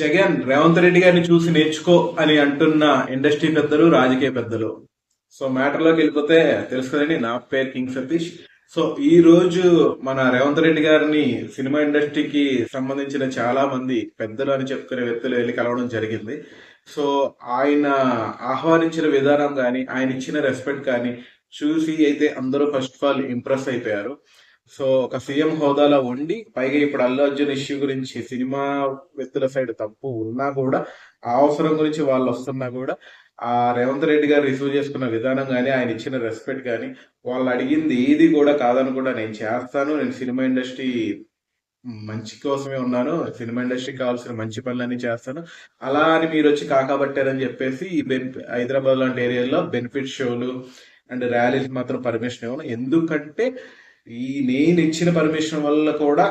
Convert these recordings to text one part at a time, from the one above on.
జగన్ రేవంత్ రెడ్డి గారిని చూసి నేర్చుకో అని అంటున్న ఇండస్ట్రీ పెద్దలు రాజకీయ పెద్దలు. సో మ్యాటర్లోకి వెళ్ళిపోతే తెలుసు కదండి నా పేరు కింగ్ సతీష్. సో ఈ రోజు మన రేవంత్ రెడ్డి గారిని సినిమా ఇండస్ట్రీకి సంబంధించిన చాలా మంది పెద్దలు అని చెప్పుకునే వ్యక్తులు వెళ్ళి కలవడం జరిగింది. సో ఆయన ఆహ్వానించిన విధానం కానీ ఆయన ఇచ్చిన రెస్పెక్ట్ కానీ చూసి అయితే అందరూ ఫస్ట్ ఆఫ్ ఆల్ ఇంప్రెస్ అయిపోయారు. సో ఒక సీఎం హోదాలో ఉండి పైగా ఇప్పుడు అల్లు అర్జున్ ఇష్యూ గురించి సినిమా వ్యక్తుల సైడ్ తప్పు ఉన్నా కూడా ఆ అవసరం గురించి వాళ్ళు వస్తున్నా కూడా ఆ రేవంత్ రెడ్డి గారు రిసీవ్ చేసుకున్న విధానం కానీ ఆయన ఇచ్చిన రెస్పెక్ట్ కానీ వాళ్ళు అడిగింది ఏది కూడా కాదని కూడా నేను చేస్తాను. నేను సినిమా ఇండస్ట్రీ మంచి కోసమే ఉన్నాను. సినిమా ఇండస్ట్రీకి కావాల్సిన మంచి పనులన్నీ చేస్తాను. అలా అని మీరు వచ్చి కాకబట్టారని చెప్పేసి ఈ హైదరాబాద్ లాంటి ఏరియాలో బెనిఫిట్ షోలు అండ్ ర్యాలీస్ మాత్రం పర్మిషన్ ఇవ్వను. ఎందుకంటే ఈ నేను ఇచ్చిన పర్మిషన్ వల్ల కూడా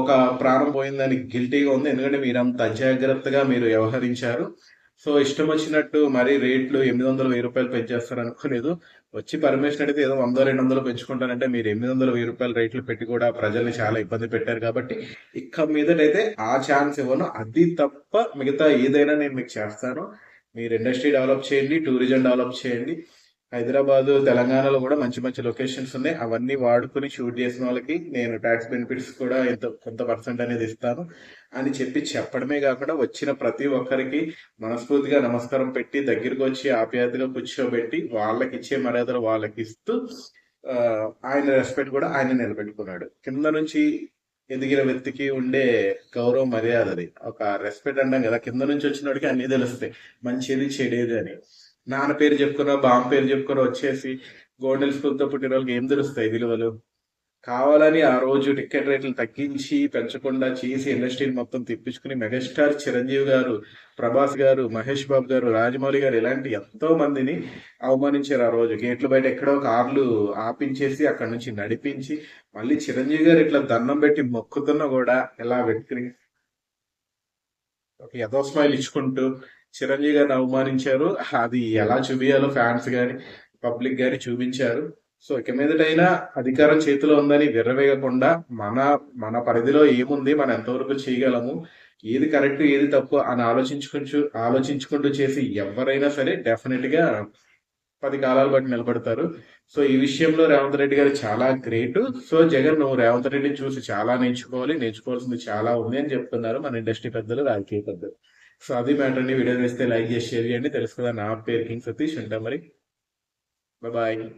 ఒక ప్రాణం పోయిందని గిల్టీగా ఉంది. ఎందుకంటే మీరు అంత అజాగ్రత్తగా మీరు వ్యవహరించారు. సో ఇష్టం వచ్చినట్టు మరీ రేట్లు ఎనిమిది వందల వెయ్యి రూపాయలు పెంచేస్తారు అనుకోలేదు. వచ్చి పర్మిషన్ అడిగితే ఏదో వంద రెండు వందలు పెంచుకుంటానంటే మీరు ఎనిమిది వందల వెయ్యి రూపాయలు రేట్లు పెట్టి కూడా ప్రజల్ని చాలా ఇబ్బంది పెట్టారు కాబట్టి ఇక మీదటైతే ఆ ఛాన్స్ ఇవ్వను. అది తప్ప మిగతా ఏదైనా నేను మీకు చేస్తాను. మీరు ఇండస్ట్రీ డెవలప్ చేయండి టూరిజం డెవలప్ చేయండి. హైదరాబాద్ తెలంగాణలో కూడా మంచి మంచి లొకేషన్స్ ఉన్నాయి. అవన్నీ వాడుకుని షూట్ చేసిన వాళ్ళకి నేను ట్యాక్స్ బెనిఫిట్స్ కూడా ఎంత కొంత పర్సెంట్ అనేది ఇస్తాను అని చెప్పి చెప్పడమే కాకుండా వచ్చిన ప్రతి ఒక్కరికి మనస్ఫూర్తిగా నమస్కారం పెట్టి దగ్గరికి వచ్చి ఆప్యాయతగా కూర్చోబెట్టి వాళ్ళకి ఇచ్చే మర్యాదలు వాళ్ళకి ఇస్తూ ఆయన రెస్పెక్ట్ కూడా ఆయన నిలబెట్టుకున్నాడు. కింద నుంచి ఎదిగిన వ్యక్తికి ఉండే గౌరవ మర్యాద అది ఒక రెస్పెక్ట్ అంటాం కదా కింద నుంచి వచ్చినోడికి అన్ని తెలుస్తాయి. మంచిది చెడేది అని. నాన్న పేరు చెప్పుకున్నా బామ్మ పేరు చెప్పుకున్నా వచ్చేసి గోల్డెన్ స్కూల్తో పుట్టిన వాళ్ళకి ఏం తెలుస్తాయి విలువలు? కావాలని ఆ రోజు టికెట్ రేట్లు తగ్గించి పెంచకుండా చేసి ఇండస్ట్రీని మొత్తం తిప్పించుకుని మెగాస్టార్ చిరంజీవి గారు ప్రభాస్ గారు మహేష్ బాబు గారు రాజమౌళి గారు ఇలాంటి ఎంతో మందిని అవమానించారు ఆ రోజు. గేట్ల బయట ఎక్కడో కార్లు ఆపించేసి అక్కడ నుంచి నడిపించి మళ్ళీ చిరంజీవి గారు ఇట్లా దండం పెట్టి మొక్కుతున్నా కూడా ఇలా పెట్టుకుని ఒక యథో స్మైల్ ఇచ్చుకుంటూ చిరంజీవి గారిని అవమానించారు. అది ఎలా చూపించాలో ఫ్యాన్స్ గాని పబ్లిక్ గాని చూపించారు. సో ఇక మీదటైనా అధికారం చేతిలో ఉందని విర్రవేయకుండా మన మన పరిధిలో ఏముంది మనం ఎంతవరకు చేయగలము ఏది కరెక్ట్ ఏది తప్పు అని ఆలోచించుకుంటూ ఆలోచించుకుంటూ చేసి ఎవరైనా సరే డెఫినెట్గా పది కాలాలు బట్టి నిలబడతారు. సో ఈ విషయంలో రేవంత్ రెడ్డి గారు చాలా గ్రేట్. సో జగన్ నువ్వు రేవంత్ రెడ్డిని చూసి చాలా నేర్చుకోవాలి. నేర్చుకోవాల్సింది చాలా ఉంది అని చెప్తున్నారు మన ఇండస్ట్రీ పెద్దలు రాజకీయ పెద్దలు. సో అది మ్యాటర్ అండి. వీడియో వేస్తే లైక్ చేసి షేర్ చేయండి. తెలుసు కదా నా పేరు కింగ్ సతీష్ ఉంటా మరి. బాయ్